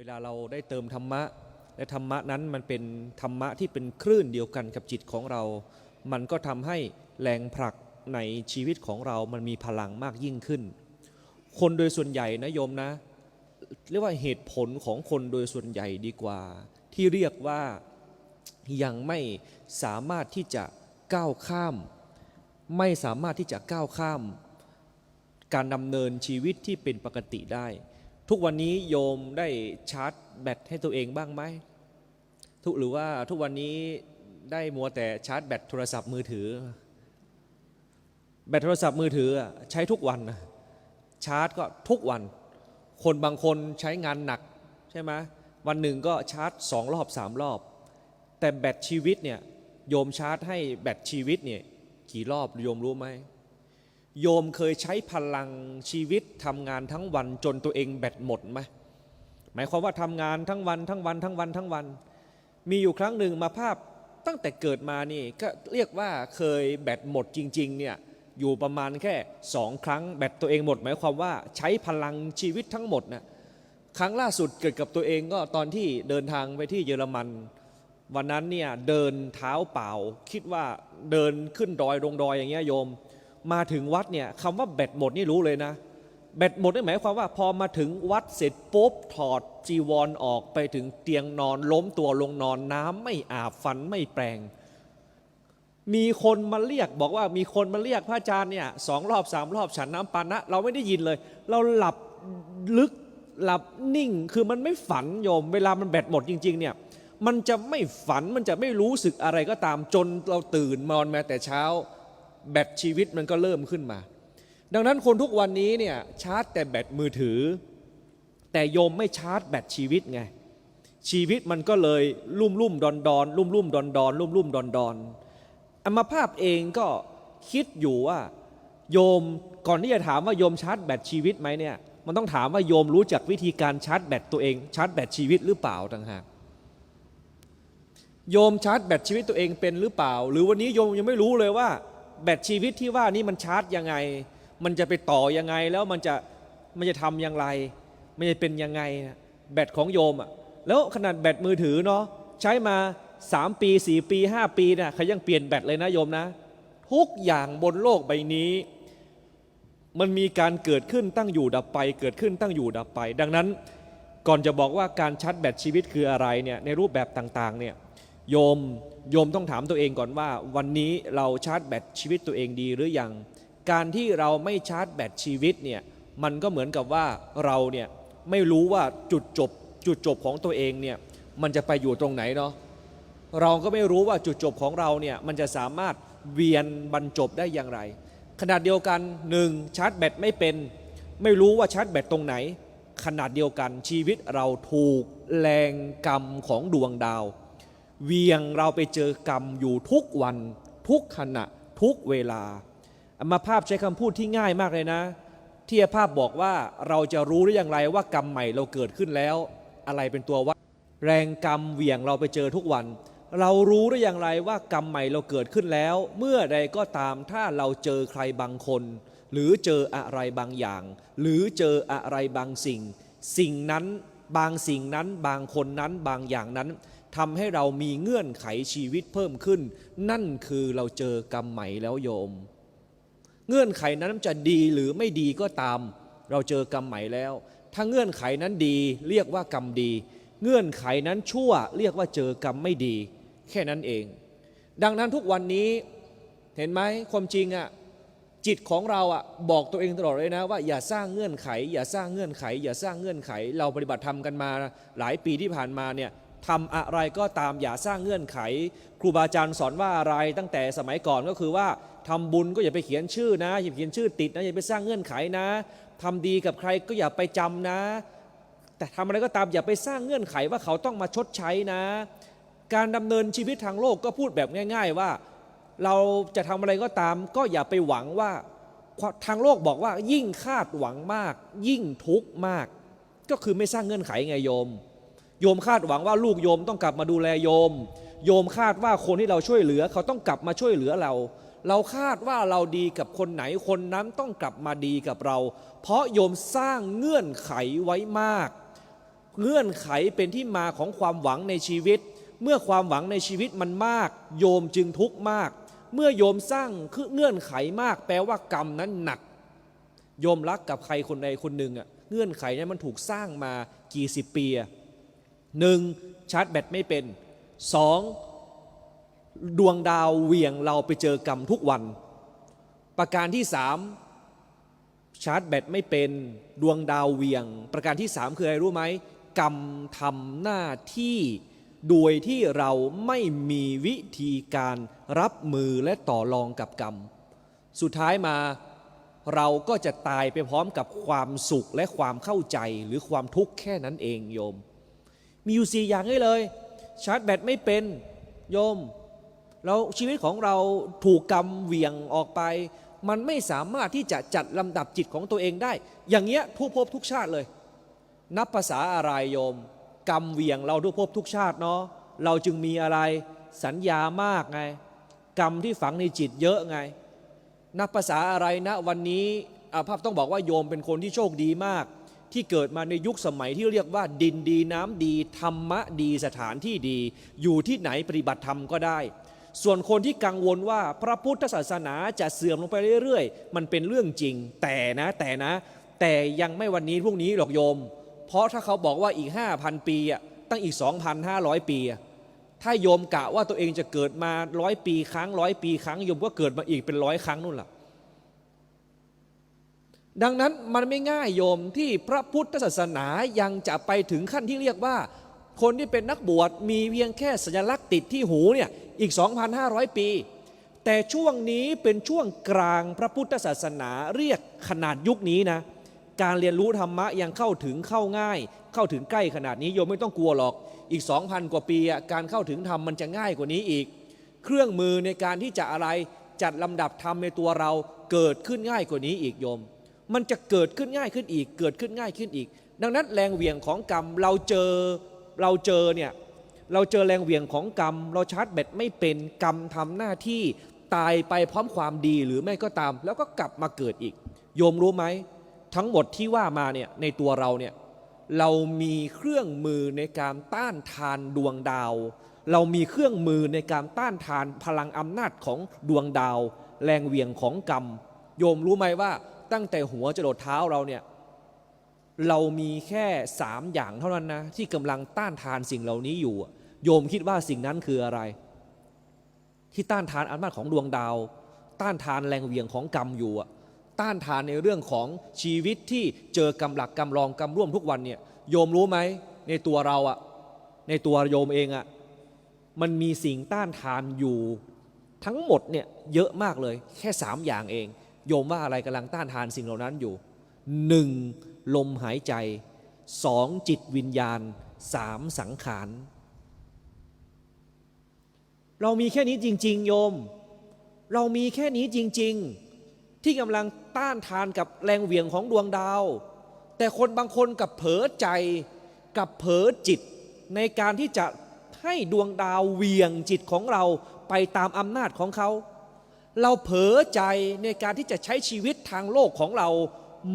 เวลาเราได้เติมธรรมะ และธรรมะนั้นมันเป็นธรรมะที่เป็นคลื่นเดียวกันกับจิตของเรา มันก็ทำให้แรงผลักในชีวิตของเรามันมีพลังมากยิ่งขึ้น คนโดยส่วนใหญ่นะโยมนะ เรียกว่าเหตุผลของคนโดยส่วนใหญ่ดีกว่า ที่เรียกว่ายังไม่สามารถที่จะก้าวข้าม ไม่สามารถที่จะก้าวข้าม การดำเนินชีวิตที่เป็นปกติได้ ทุกวันนี้โยมได้ชาร์จแบตให้ตัวเองบ้างไหมทุกหรือว่าทุกวันนี้ได้มัวแต่ชาร์จแบตโทรศัพท์มือถือ แบตโทรศัพท์มือถือใช้ทุกวันชาร์จก็ทุกวัน คนบางคนใช้งานหนักใช่ไหมวันหนึ่งก็ชาร์จสองรอบสามรอบ แต่แบตชีวิตเนี่ยโยมชาร์จให้แบตชีวิตเนี่ยกี่รอบโยมรู้ไหม โยมเคยใช้พลังชีวิตทำงานทั้งวันจนตัวเองแบตหมดไหมหมายความว่าทำงานทั้งวันทั้งวันทั้งวันทั้งวัน มีอยู่ครั้งหนึ่งมาภาพตั้งแต่เกิดมานี่ก็เรียกว่าเคยแบตหมดจริงๆเนี่ยอยู่ประมาณแค่สองครั้งแบตตัวเองหมด หมายความว่าใช้พลังชีวิตทั้งหมดนะครั้งล่าสุดเกิดกับตัวเองก็ตอนที่เดินทางไปที่เยอรมัน วันนั้นเนี่ยเดินเท้าเปล่า คิดว่าเดินขึ้นดอยลงดอยอย่างเงี้ยโยม มาถึงวัดเนี่ยคำว่าแบตหมดนี่รู้เลยนะ แบตหมดนี่หมายความว่าพอมาถึงวัดเสร็จปุ๊บถอดจีวรอออกไปถึงเตียงนอนล้มตัวลงนอนน้ำไม่อาบฟันไม่แปรงมีคนมาเรียกบอกว่ามีคนมาเรียกพระอาจารย์เนี่ยสองรอบสามรอบฉันน้ำปานะ เราไม่ได้ยินเลย เราหลับลึกหลับนิ่งคือมันไม่ฝันโยม เวลามันแบตหมดจริง ๆ เนี่ย มันจะไม่ฝันมันจะไม่รู้สึกอะไรก็ตามจนเราตื่นมานมาแต่เช้า แบตชีวิตมันก็เริ่มขึ้นมา ดังนั้นคนทุกวันนี้เนี่ยชาร์จแต่แบตมือถือ แต่โยมไม่ชาร์จแบตชีวิตไง ชีวิตมันก็เลยลุ่มลุ่มดอนดอนลุ่มลุ่มดอนดอนลุ่มลุ่มดอนดอนอัมภาพเองก็คิดอยู่ว่า โยมก่อนที่จะถามว่าโยมชาร์จแบตชีวิตไหมเนี่ยมันต้องถามว่าโยมรู้จักวิธีการชาร์จแบตตัวเอง ชาร์จแบตชีวิตหรือเปล่าต่างหากโยมชาร์จแบตชีวิตตัวเองเป็นหรือเปล่า หรือวันนี้โยมยังไม่รู้เลยว่า แบตชีวิตที่ว่านี่มันชาร์จยังไง มันจะไปต่อยังไงแล้วมันจะมันจะทำอย่างไร มันจะเป็นยังไงนะแบตของโยมอะแล้วขนาดแบตมือถือเนาะใช้มา 3 ปี 4 ปี 5 ปีเนี่ยเขายังเปลี่ยนแบตเลยนะโยมนะ ทุกอย่างบนโลกใบนี้ มันมีการเกิดขึ้นตั้งอยู่ดับไป เกิดขึ้นตั้งอยู่ดับไป ดังนั้นก่อนจะบอกว่าการชาร์จแบตชีวิตคืออะไรเนี่ยในรูปแบบต่างๆเนี่ย โยมโยมต้องถามตัวเองก่อนว่า วันนี้เราชาร์จแบตชีวิตตัวเองดีหรือยัง การที่เราไม่ชาร์จแบตชีวิตเนี่ยมันก็เหมือนกับว่าเราเนี่ยไม่รู้ว่าจุดจบจุดจบของตัวเองเนี่ยมันจะไปอยู่ตรงไหนเนาะเราก็ไม่รู้ว่าจุดจบของเราเนี่ยมันจะสามารถเวียนบรรจบได้อย่างไร ขนาดเดียวกันหนึ่งชาร์จแบตไม่เป็น ไม่รู้ว่าชาร์จแบตตรงไหน ขนาดเดียวกันชีวิตเราถูกแรงกรรมของดวงดาว เวียงเราไปเจอกรรมอยู่ทุกวัน ทุกขณะ ทุกเวลาอามาภาพใช้คำพูดที่ง่ายมากเลยนะ ที่อาภาพบอกว่าเราจะรู้ได้อย่างไรว่ากรรมใหม่เราเกิดขึ้นแล้ว อะไรเป็นตัวว่าแรงกรรมเหวี่ยงเราไปเจอทุกวัน เรารู้ได้อย่างไรว่ากรรมใหม่เราเกิดขึ้นแล้ว เมื่อใดก็ตามถ้าเราเจอใครบางคน หรือเจออะไรบางอย่าง หรือเจออะไรบางสิ่ง สิ่งนั้นบางสิ่งนั้นบางคนนั้นบางอย่างนั้น ทำให้เรามีเงื่อนไขชีวิตเพิ่มขึ้น นั่นคือเราเจอกรรมใหม่แล้วโยม เงื่อนไขนั้นจะดีหรือไม่ดีก็ตาม เราเจอกรรมใหม่แล้ว ถ้าเงื่อนไขนั้นดีเรียกว่ากรรมดี เงื่อนไขนั้นชั่วเรียกว่าเจอกรรมไม่ดี แค่นั้นเอง ดังนั้นทุกวันนี้เห็นไหมความจริงอะ่ะจิตของเราอะ่ะบอกตัวเองตลอดเลยนะว่าอย่าสร้างเงื่อนไข อย่าสร้างเงื่อนไข อย่าสร้างเงื่อนไข เราปฏิบัติธรรมกันมาหลายปีที่ผ่านมาเนี่ย ทำอะไรก็ตามอย่าสร้างเงื่อนไข ครูบาอาจารย์สอนว่าอะไรตั้งแต่สมัยก่อนก็คือว่าทำบุญก็อย่าไปเขียนชื่อนะอย่าเขียนชื่อติดนะอย่าไปสร้างเงื่อนไขนะทำดีกับใครก็อย่าไปจำนะ แต่ทำอะไรก็ตามอย่าไปสร้างเงื่อนไขว่าเขาต้องมาชดใช้นะ การดำเนินชีวิตทางโลกก็พูดแบบง่าย ๆ ว่า เราจะทำอะไรก็ตาม ก็อย่าไปหวังว่าทางโลกบอกว่ายิ่งคาดหวังมาก ยิ่งทุกข์มาก ก็คือไม่สร้างเงื่อนไขไงโยม โยมคาดหวังว่าลูกโยมต้องกลับมาดูแลโยม โยมคาดว่าคนที่เราช่วยเหลือ เขาต้องกลับมาช่วยเหลือเรา เราคาดว่าเราดีกับคนไหนคนนั้นต้องกลับมาดีกับเรา เพราะโยมสร้างเงื่อนไขไว้มาก เงื่อนไขเป็นที่มาของความหวังในชีวิต เมื่อความหวังในชีวิตมันมาก โยมจึงทุกข์มาก เมื่อโยมสร้างเงื่อนไขมาก แปลว่ากรรมนั้นหนัก โยมรักกับใครคนใดคนหนึ่งอะเงื่อนไขนี่มันถูกสร้างมากี่สิบปีอะ หนึ่งชาร์จแบตไม่เป็นสองดวงดาวเหวี่ยงเราไปเจอกรรมทุกวัน ประการที่สามชาร์จแบตไม่เป็นดวงดาวเหวี่ยง ประการที่สามคืออะไรรู้ไหมกรรมทำหน้าที่โดยที่เราไม่มีวิธีการรับมือและต่อรองกับกรรม สุดท้ายมาเราก็จะตายไปพร้อมกับความสุขและความเข้าใจหรือความทุกข์แค่นั้นเองโยม มีอยู่สี่อย่างให้เลย ชาร์จแบตไม่เป็นโยม แล้วชีวิตของเราถูกกรรมเหวี่ยงออกไป มันไม่สามารถที่จะจัดลำดับจิตของตัวเองได้ อย่างเงี้ยทุกภพทุกชาติเลย นับภาษาอะไรโยม กรรมเหวี่ยงเราทุกภพทุกชาติเนาะเราจึงมีอะไรสัญญามากไง กรรมที่ฝังในจิตเยอะไง นับภาษาอะไรนะวันนี้อาภาพต้องบอกว่าโยมเป็นคนที่โชคดีมาก ที่เกิดมาในยุคสมัยที่เรียกว่าดินดีน้ำดี ธรรมะดีสถานที่ดี อยู่ที่ไหนปฏิบัติธรรมก็ได้ ส่วนคนที่กังวลว่าพระพุทธศาสนาจะเสื่อมลงไปเรื่อยๆ มันเป็นเรื่องจริง แต่นะแต่นะ แต่ยังไม่วันนี้พรุ่งนี้หรอกโยม เพราะถ้าเขาบอกว่าอีก 5,000 ปีอะตั้งอีก 2,500 ปีอะถ้าโยมกะว่าตัวเองจะเกิดมาร้อยปีครั้งร้อยปีครั้งโยมก็เกิดมาอีกเป็นร้อยครั้งนู่นแหละ ดังนั้นมันไม่ง่ายโยมที่พระพุทธศาสนายังจะไปถึงขั้นที่เรียกว่า คนที่เป็นนักบวชมีเพียงแค่สัญลักษณ์ติดที่หูเนี่ยอีก 2,500 ปี แต่ช่วงนี้เป็นช่วงกลางพระพุทธศาสนาเรียกขนาดยุคนี้นะการเรียนรู้ธรรมะยังเข้าถึงเข้าง่าย เข้าถึงใกล้ขนาดนี้โยมไม่ต้องกลัวหรอกอีก 2,000 กว่าปีการเข้าถึงธรรมมันจะง่ายกว่านี้อีก เครื่องมือในการที่จะอะไรจัดลำดับธรรมในตัวเราเกิดขึ้นง่ายกว่านี้อีกโยม มันจะเกิดขึ้นง่ายขึ้นอีก เกิดขึ้นง่ายขึ้นอีก ดังนั้นแรงเหวี่ยงของกรรมเราเจอเราเจอเนี่ยเราเจอแรงเหวี่ยงของกรรม เราชาร์จแบตไม่เป็นกรรมทำหน้าที่ตายไปพร้อมความดีหรือไม่ก็ตาม แล้วก็กลับมาเกิดอีก โยมรู้ไหมทั้งหมดที่ว่ามาเนี่ยในตัวเราเนี่ยเรามีเครื่องมือในการต้านทานดวงดาว เรามีเครื่องมือในการต้านทานพลังอำนาจของดวงดาว แรงเหวี่ยงของกรรม โยมรู้ไหมว่า ตั้งแต่หัวจรดเท้าเราเนี่ยเรามีแค่สามอย่างเท่านั้นนะที่กำลังต้านทานสิ่งเหล่านี้อยู่ โยมคิดว่าสิ่งนั้นคืออะไร ที่ต้านทานอำนาจของดวงดาว ต้านทานแรงเหวี่ยงของกรรมอยู่อะต้านทานในเรื่องของชีวิตที่เจอกำหลักกำรองกำร่วมทุกวันเนี่ยโยมรู้ไหมในตัวเราอะในตัวโยมเองอะมันมีสิ่งต้านทานอยู่ทั้งหมดเนี่ยเยอะมากเลยแค่สามอย่างเอง โยมว่าอะไรกำลังต้านทานสิ่งเหล่านั้นอยู่หนึ่งลมหายใจสองจิตวิญญาณสามสังขาร เรามีแค่นี้จริง ๆ โยม เรามีแค่นี้จริง ๆ ที่กำลังต้านทานกับแรงเหวี่ยงของดวงดาว แต่คนบางคนกับเผลอใจกับเผลอจิต ในการที่จะให้ดวงดาวเวียงจิตของเราไปตามอำนาจของเขา เราเผลอใจในการที่จะใช้ชีวิตทางโลกของเรา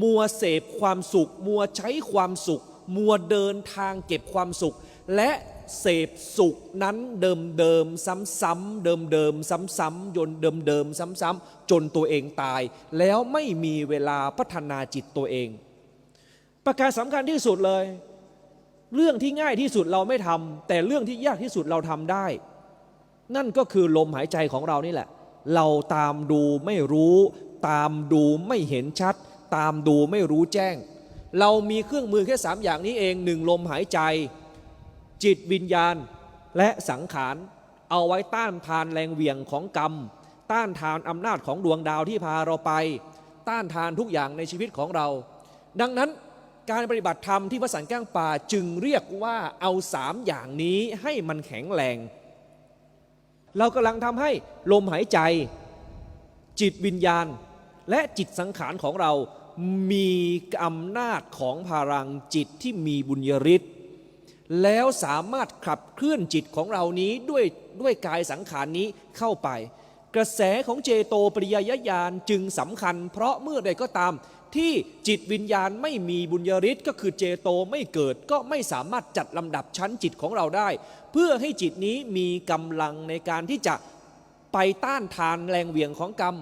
มัวเสพความสุข มัวใช้ความสุข มัวเดินทางเก็บความสุข และเสพสุขนั้นเดิมเดิมซ้ำๆเดิมเดิมซ้ำๆยนเดิมเดิมซ้ำๆจนตัวเองตาย แล้วไม่มีเวลาพัฒนาจิตตัวเอง ประการสำคัญที่สุดเลย เรื่องที่ง่ายที่สุดเราไม่ทำแต่เรื่องที่ยากที่สุดเราทำได้ นั่นก็คือลมหายใจของเรานี่แหละ เราตามดูไม่รู้ ตามดูไม่เห็นชัด ตามดูไม่รู้แจ้ง เรามีเครื่องมือแค่สามอย่างนี้เองหนึ่งลมหายใจ จิตวิญญาณและสังขาร เอาไว้ต้านทานแรงเหวี่ยงของกรรม ต้านทานอำนาจของดวงดาวที่พาเราไป ต้านทานทุกอย่างในชีวิตของเรา ดังนั้นการปฏิบัติธรรมที่พระสันก้งป่าจึงเรียกว่าเอาสามอย่างนี้ให้มันแข็งแรง เรากำลังทำให้ลมหายใจ จิตวิญญาณ และจิตสังขารของเรามีอำนาจของพลังจิตที่มีบุญยฤทธิ์แล้วสามารถขับเคลื่อนจิตของเรานี้ด้วยด้วยกายสังขารนี้เข้าไป กระแสของเจโตปริยยญาณจึงสำคัญ เพราะเมื่อใดก็ตาม ที่จิตวิญญาณไม่มีบุญญาฤทธิ์ก็คือเจโตไม่เกิดก็ไม่สามารถจัดลำดับชั้นจิตของเราได้ เพื่อให้จิตนี้มีกำลังในการที่จะไปต้านทานแรงเหวี่ยงของกรรม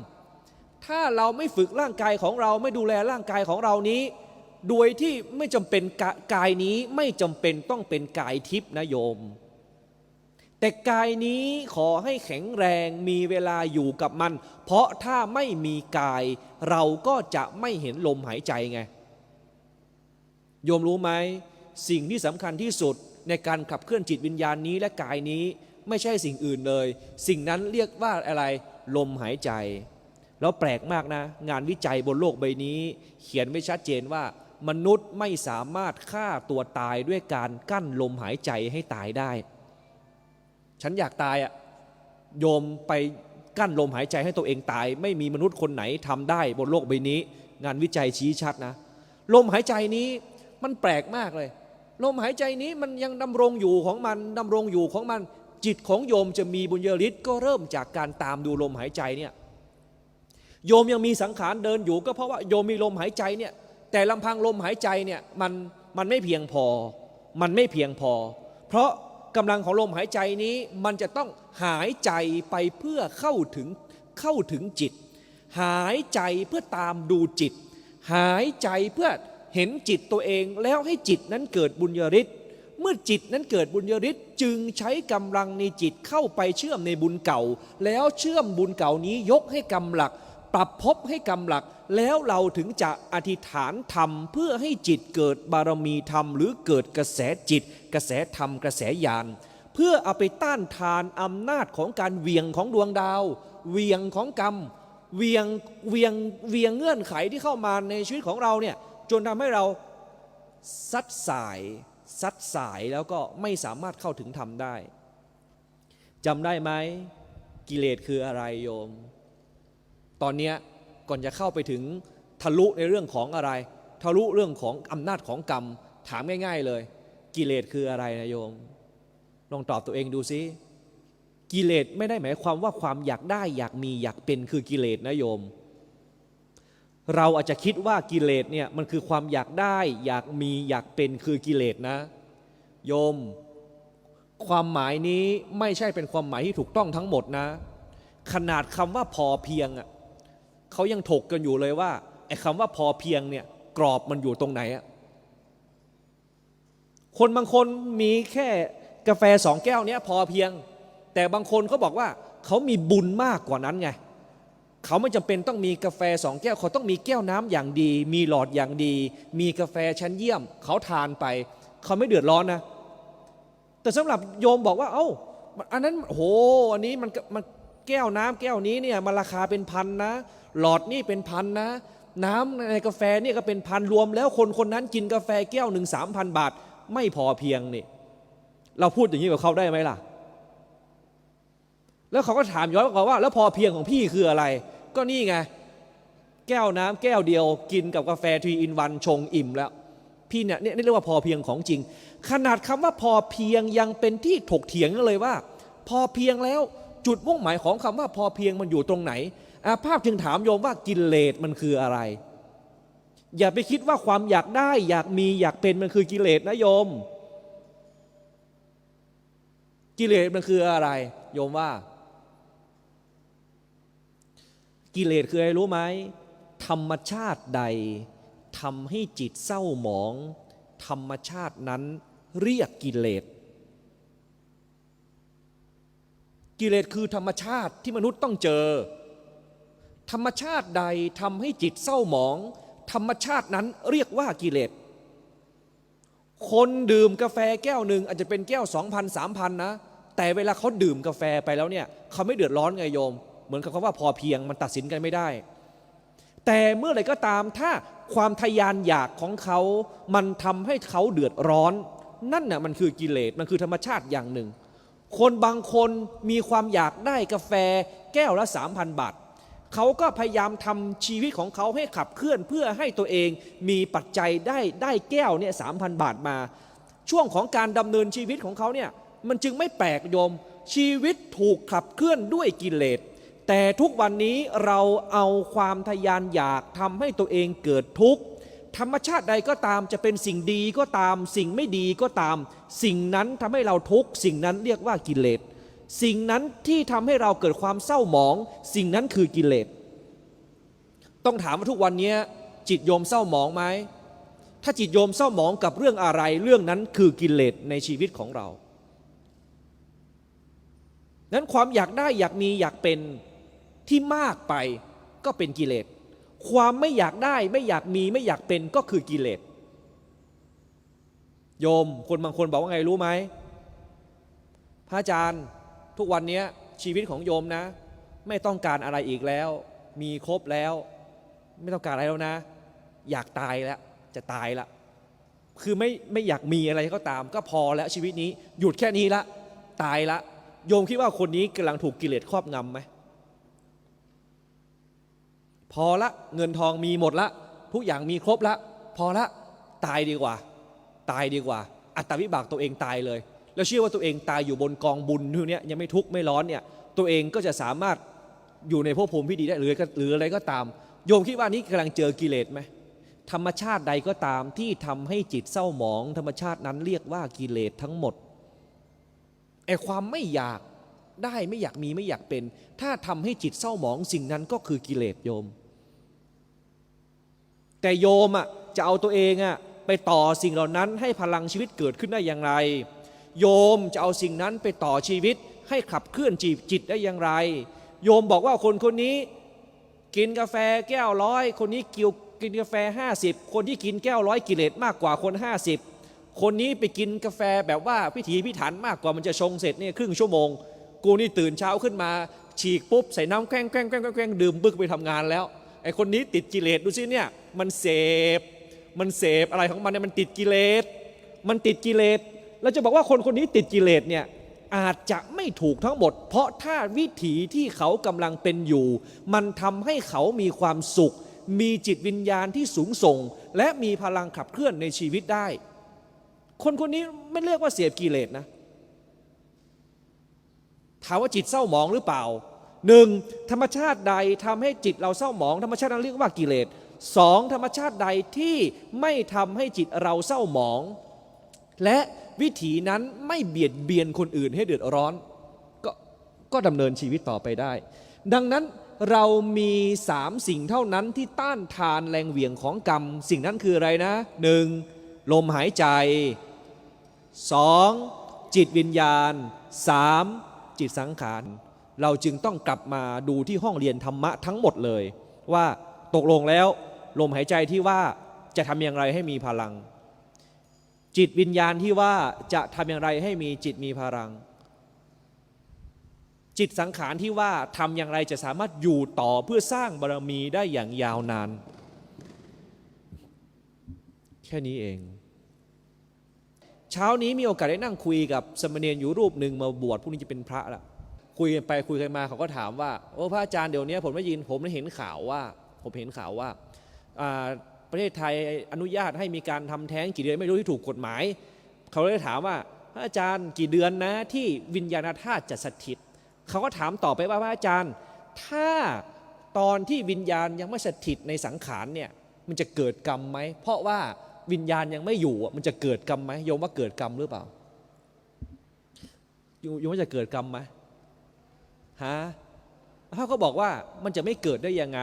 ถ้าเราไม่ฝึกร่างกายของเราไม่ดูแลร่างกายของเรานี้ โดยที่ไม่จำเป็นกะกายนี้ไม่จำเป็นต้องเป็นกายทิพย์นะโยม แต่กายนี้ขอให้แข็งแรงมีเวลาอยู่กับมัน เพราะถ้าไม่มีกาย เราก็จะไม่เห็นลมหายใจไง โยมรู้ไหมสิ่งที่สำคัญที่สุดในการขับเคลื่อนจิตวิญญาณนี้และกายนี้ไม่ใช่สิ่งอื่นเลย สิ่งนั้นเรียกว่าอะไรลมหายใจ แล้วแปลกมากนะ งานวิจัยบนโลกใบนี้ เขียนไว้ชัดเจนว่า มนุษย์ไม่สามารถฆ่าตัวตายด้วยการกั้นลมหายใจให้ตายได้ ฉันอยากตายอะโยมไปกั้นลมหายใจให้ตัวเองตาย ไม่มีมนุษย์คนไหนทำได้บนโลกใบนี้ งานวิจัยชี้ชัดนะ ลมหายใจนี้มันแปลกมากเลย ลมหายใจนี้มันยังดำรงอยู่ของมันดำรงอยู่ของมันจิตของโยมจะมีบุญญาฤทธิ์ก็เริ่มจากการตามดูลมหายใจเนี่ยโยมยังมีสังขารเดินอยู่ ก็เพราะว่าโยมมีลมหายใจเนี่ยแต่ลำพังลมหายใจเนี่ยมันมันไม่เพียงพอ มันไม่เพียงพอ เพราะ กำลังของลมหายใจนี้ มันจะต้องหายใจไปเพื่อเข้าถึงเข้าถึงจิต หายใจเพื่อตามดูจิต หายใจเพื่อเห็นจิตตัวเองแล้วให้จิตนั้นเกิดบุญญาฤทธิ์เมื่อจิตนั้นเกิดบุญญาฤทธิ์จึงใช้กำลังในจิตเข้าไปเชื่อมในบุญเก่า แล้วเชื่อมบุญเก่านี้ยกให้กำหลัก ปรับภพให้กำหลัก แล้วเราถึงจะอธิษฐานธรรม เพื่อให้จิตเกิดบารมีธรรม หรือเกิดกระแสจิต กระแสธรรมกระแสญาณเพื่อเอาไปต้านทานอำนาจของการเวียงของดวงดาว เวียงของกรรม เวียงเวียงเวียงเงื่อนไขที่เข้ามาในชีวิตของเราเนี่ยจนทำให้เราซัดสายซัดสายแล้วก็ไม่สามารถเข้าถึงธรรมได้จำได้ไหมกิเลสคืออะไรโยม ตอนเนี้ย ก่อนจะเข้าไปถึงทะลุในเรื่องของอะไร ทะลุเรื่องของอำนาจของกรรม ถามง่าย ๆเลย กิเลสคืออะไรนะโยม ลองตอบตัวเองดูซิกิเลสไม่ได้หมายความว่าความอยากได้อยากมีอยากเป็นคือกิเลสนะโยม เราอาจจะคิดว่ากิเลสเนี่ยมันคือความอยากได้ อยากมีอยากเป็นคือกิเลสนะ โยม ความหมายนี้ไม่ใช่เป็นความหมายที่ถูกต้องทั้งหมดนะ ขนาดคำว่าพอเพียงอะ เขายังถกกันอยู่เลยว่าไอ้คำว่าพอเพียงเนี่ยกรอบมันอยู่ตรงไหนอะคนบางคนมีแค่กาแฟสองแก้วเนี้ยพอเพียง แต่บางคนเขาบอกว่าเขามีบุญมากกว่านั้นไงเขาไม่จำเป็นต้องมีกาแฟสองแก้ว เขาต้องมีแก้วน้ำอย่างดี มีหลอดอย่างดี มีกาแฟชั้นเยี่ยม เขาทานไป เขาไม่เดือดร้อนนะ แต่สำหรับโยมบอกว่า เอ้า อันนั้นโห อันนี้มันมัน แก้วน้ำแก้วนี้เนี่ยมันราคาเป็นพันนะ หลอดนี่เป็นพันนะ น้ำในกาแฟเนี่ยก็เป็นพันรวม แล้วคนคนนั้นกินกาแฟแก้วหนึ่งสามพันบาท ไม่พอเพียงนี่ เราพูดอย่างนี้กับเขาได้ไหมล่ะ แล้วเขาก็ถามย้อนกลับว่า แล้วพอเพียงของพี่คืออะไร ก็นี่ไงแก้วน้ำแก้วเดียวกินกับกาแฟทีอินวันชงอิ่มแล้วพี่เนี่ยนี่เรียกว่าพอเพียงของจริง ขนาดคำว่าพอเพียงยังเป็นที่ถกเถียงกันเลยว่า พอเพียงแล้ว จุดมุ่งหมายของคำว่าพอเพียงมันอยู่ตรงไหนอาภาพจึงถามโยมว่ากิเลสมันคืออะไร อย่าไปคิดว่าความอยากได้ อยากมีอยากเป็นมันคือกิเลสนะโยม กิเลสมันคืออะไร โยมว่า กิเลสคืออะไรรู้ไหมธรรมชาติใดทำให้จิตเศร้าหมอง ธรรมชาตินั้นเรียกกิเลส กิเลสคือธรรมชาติที่มนุษย์ต้องเจอ ธรรมชาติใดทำให้จิตเศร้าหมอง ธรรมชาตินั้นเรียกว่ากิเลสคนดื่มกาแฟแก้วหนึ่งอาจจะเป็นแก้วสองพันสามพันนะ แต่เวลาเขาดื่มกาแฟไปแล้วเนี่ยเขาไม่เดือดร้อนไงโยม เหมือนกับคำว่าพอเพียงมันตัดสินกันไม่ได้ แต่เมื่อไหร่ก็ตามถ้าความทยานอยากของเขา มันทำให้เขาเดือดร้อน นั่นน่ะมันคือกิเลสมันคือธรรมชาติอย่างหนึ่ง คนบางคนมีความอยากได้กาแฟแก้วละ 3,000 บาท เขาก็พยายามทำชีวิตของเขาให้ขับเคลื่อนเพื่อให้ตัวเองมีปัจจัยได้ได้แก้วเนี่ยสามพันบาทมา ช่วงของการดำเนินชีวิตของเขาเนี่ยมันจึงไม่แปลกโยม ชีวิตถูกขับเคลื่อนด้วยกิเลส แต่ทุกวันนี้เราเอาความทยานอยากทำให้ตัวเองเกิดทุกข์ ธรรมชาติใดก็ตามจะเป็นสิ่งดีก็ตาม สิ่งไม่ดีก็ตาม สิ่งนั้นทำให้เราทุกข์สิ่งนั้นเรียกว่ากิเลสสิ่งนั้นที่ทำให้เราเกิดความเศร้าหมอง สิ่งนั้นคือกิเลสต้องถามว่าทุกวันนี้จิตโยมเศร้าหมองไหมถ้าจิตโยมเศร้าหมองกับเรื่องอะไร เรื่องนั้นคือกิเลสในชีวิตของเรา นั้นความอยากได้อยากมีอยากเป็นที่มากไปก็เป็นกิเลส ความไม่อยากได้ไม่อยากมีไม่อยากเป็นก็คือกิเลสโยมคนบางคนบอกว่าไงรู้ไหมพระอาจารย์ทุกวันนี้ชีวิตของโยมนะ ไม่ต้องการอะไรอีกแล้ว มีครบแล้ว ไม่ต้องการอะไรแล้วนะ อยากตายแล้วจะตายละคือไม่ไม่อยากมีอะไรก็ตาม ก็พอแล้วชีวิตนี้หยุดแค่นี้ละ ตายละ โยมคิดว่าคนนี้กำลังถูกกิเลสครอบงำไหม พอละเงินทองมีหมดละทุกอย่างมีครบละ พอละตายดีกว่า ตายดีกว่า อัตวิบากตัวเองตายเลย แล้วเชื่อว่าตัวเองตายอยู่บนกองบุญที่เนี้ยยังไม่ทุกข์ไม่ร้อนเนี่ยตัวเองก็จะสามารถอยู่ในภพภูมิที่ดีได้หรือหรืออะไรก็ตาม โยมคิดว่านี้กำลังเจอกิเลสไหมธรรมชาติใดก็ตามที่ทำให้จิตเศร้าหมอง ธรรมชาตินั้นเรียกว่ากิเลสทั้งหมดไอความไม่อยาก ได้ไม่อยากมีไม่อยากเป็น ถ้าทำให้จิตเศร้าหมองสิ่งนั้นก็คือกิเลสโยม แต่โยมอะจะเอาตัวเองอะไปต่อสิ่งเหล่านั้นให้พลังชีวิตเกิดขึ้นได้อย่างไร โยมจะเอาสิ่งนั้นไปต่อชีวิต ให้ขับเคลื่อนจีบจิตได้อย่างไร โยมบอกว่าคนคนนี้กินกาแฟแก้วร้อยคนนี้กิวกินกาแฟ 50 คนที่กินแก้วร้อยกิเลสมากกว่าคน 50 คนนี้ไปกินกาแฟแบบว่าพิถีพิถันมากกว่ามันจะชงเสร็จเนี่ยครึ่งชั่วโมง กูนี่ตื่นเช้าขึ้นมา ฉีกปุ๊บ ใส่น้ำแกล้งแกล้งแกล้งแกล้งดื่มบึกไปทำงานแล้วไอคนนี้ติดกิเลสดูสิเนี่ยมันเสพมันเสพอะไรของมันเนี่ยมันติดกิเลสมันติดกิเลสเราจะบอกว่าคนคนนี้ติดกิเลสเนี่ยอาจจะไม่ถูกทั้งหมด เพราะถ้าวิถีที่เขากำลังเป็นอยู่ มันทำให้เขามีความสุข มีจิตวิญญาณที่สูงส่ง และมีพลังขับเคลื่อนในชีวิตได้ คนคนนี้ไม่เรียกว่าเสพกิเลสนะ ถามว่าจิตเศร้าหมองหรือเปล่าหนึ่งธรรมชาติใดทำให้จิตเราเศร้าหมอง ธรรมชาตินั้นเรียกว่ากิเลสสองธรรมชาติใดที่ไม่ทำให้จิตเราเศร้าหมอง และวิถีนั้นไม่เบียดเบียนคนอื่นให้เดือดร้อน ก็ก็ดำเนินชีวิตต่อไปได้ ดังนั้นเรามีสามสิ่งเท่านั้นที่ต้านทานแรงเหวี่ยงของกรรม สิ่งนั้นคืออะไรนะหนึ่งลมหายใจสองจิตวิญญาณสาม จิตสังขาร เราจึงต้องกลับมาดูที่ห้องเรียนธรรมะทั้งหมดเลย ว่าตกลงแล้วลมหายใจที่ว่าจะทำอย่างไรให้มีพลัง จิตวิญญาณที่ว่าจะทำอย่างไรให้มีจิตมีพลัง จิตสังขารที่ว่าทำอย่างไรจะสามารถอยู่ต่อเพื่อสร้างบารมีได้อย่างยาวนาน แค่นี้เอง เช้านี้มีโอกาสได้นั่งคุยกับสมณเณรอยู่รูปหนึ่งมาบวชพรุ่งนี้จะเป็นพระละคุยกันไปคุยกันมาเขาก็ถามว่าโอ้พระอาจารย์เดี๋ยวนี้ผมได้ยินผมได้เห็นข่าวว่า ผมเห็นข่าวว่าอ่าประเทศไทยอนุญาตให้มีการทำแท้งกี่เดือนไม่รู้ที่ถูกกฎหมาย เขาเลยถามว่าพระอาจารย์กี่เดือนนะที่วิญญาณธาตุจะสถิตเขาก็ถามต่อไปว่าพระอาจารย์ ถ้าตอนที่วิญญาณยังไม่สถิตในสังขารเนี่ยมันจะเกิดกรรมไหมเพราะว่า วิญญาณยังไม่อยู่มันจะเกิดกรรมไหมโยมว่าเกิดกรรมหรือเปล่าโยมว่าจะเกิดกรรมไหมฮะเขาก็บอกว่ามันจะไม่เกิดได้ยังไง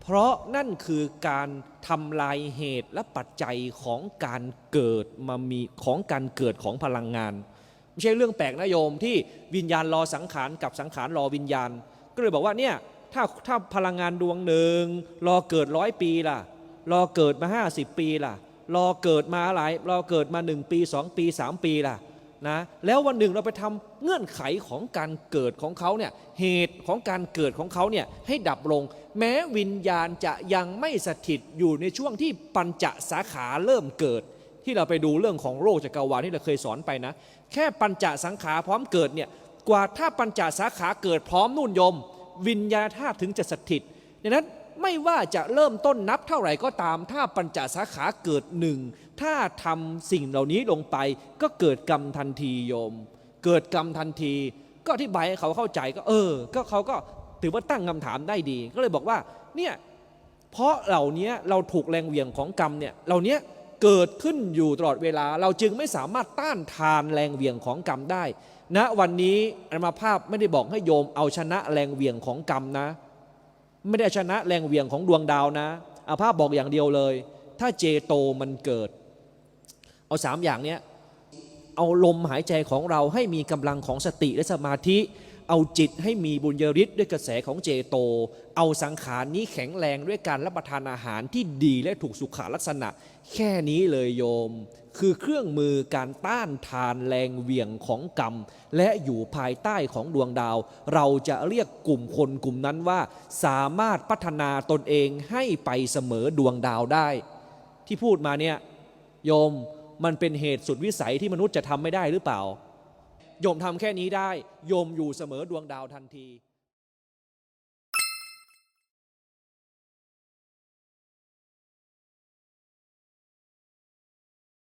เพราะนั่นคือการทำลายเหตุและปัจจัยของการเกิดมามีของการเกิดของพลังงาน ไม่ใช่เรื่องแปลกนะโยมที่วิญญาณรอสังขารกับสังขารรอวิญญาณ ก็เลยบอกว่าเนี่ยถ้าถ้าพลังงานดวงหนึ่งรอเกิดร้อยปีล่ะ รอเกิดมา 50 ปีล่ะ รอเกิดมาหลายรอเกิดมา1ปี2ปี3ปีล่ะนะแล้ววันหนึ่งเราไปทำเงื่อนไขของการเกิดของเขาเนี่ยเหตุของการเกิดของเขาเนี่ยให้ดับลง แม้วิญญาณจะยังไม่สถิตอยู่ในช่วงที่ปัญจสาขาเริ่มเกิด ที่เราไปดูเรื่องของโลกจักรวาลที่เราเคยสอนไปนะ แค่ปัญจสังขารพร้อมเกิดเนี่ยกว่าถ้าปัญจสาขาเกิดพร้อมนุ่นยม วิญญาณธาตุถึงจะสถิตดังนั้น ไม่ว่าจะเริ่มต้นนับเท่าไหร่ก็ตาม ถ้าปัญจสาขาเกิดหนึ่ง ถ้าทำสิ่งเหล่านี้ลงไป ก็เกิดกรรมทันทีโยม เกิดกรรมทันที ก็อธิบายให้เขาเข้าใจก็ เออ ก็เขาก็ถือว่าตั้งคำถามได้ดี ก็เลยบอกว่า เนี่ยเพราะเหล่านี้เราถูกแรงเหวี่ยงของกรรมเนี่ยเหล่านี้เกิดขึ้นอยู่ตลอดเวลา เราจึงไม่สามารถต้านทานแรงเหวี่ยงของกรรมได้ณวันนี้อาตมาภาพไม่ได้บอกให้โยมเอาชนะแรงเหวี่ยงของกรรมนะ ไม่ได้ชนะแรงเหวี่ยงของดวงดาวนะอาภาพบอกอย่างเดียวเลย ถ้าเจโตมันเกิด เอาสามอย่างเนี้ยเอาลมหายใจของเราให้มีกำลังของสติและสมาธิ เอาจิตให้มีบุญญาฤทธิ์ด้วยกระแสของเจโต เอาสังขารนี้แข็งแรงด้วยการรับประทานอาหารที่ดีและถูกสุขลักษณะ แค่นี้เลยโยม คือเครื่องมือการต้านทานแรงเหวี่ยงของกรรม และอยู่ภายใต้ของดวงดาว เราจะเรียกกลุ่มคนกลุ่มนั้นว่า สามารถพัฒนาตนเองให้ไปเสมอดวงดาวได้ ที่พูดมาเนี่ยโยมมันเป็นเหตุสุดวิสัยที่มนุษย์จะทำไม่ได้หรือเปล่า โยมทำแค่นี้ได้ โยมอยู่เสมอดวงดาวทันที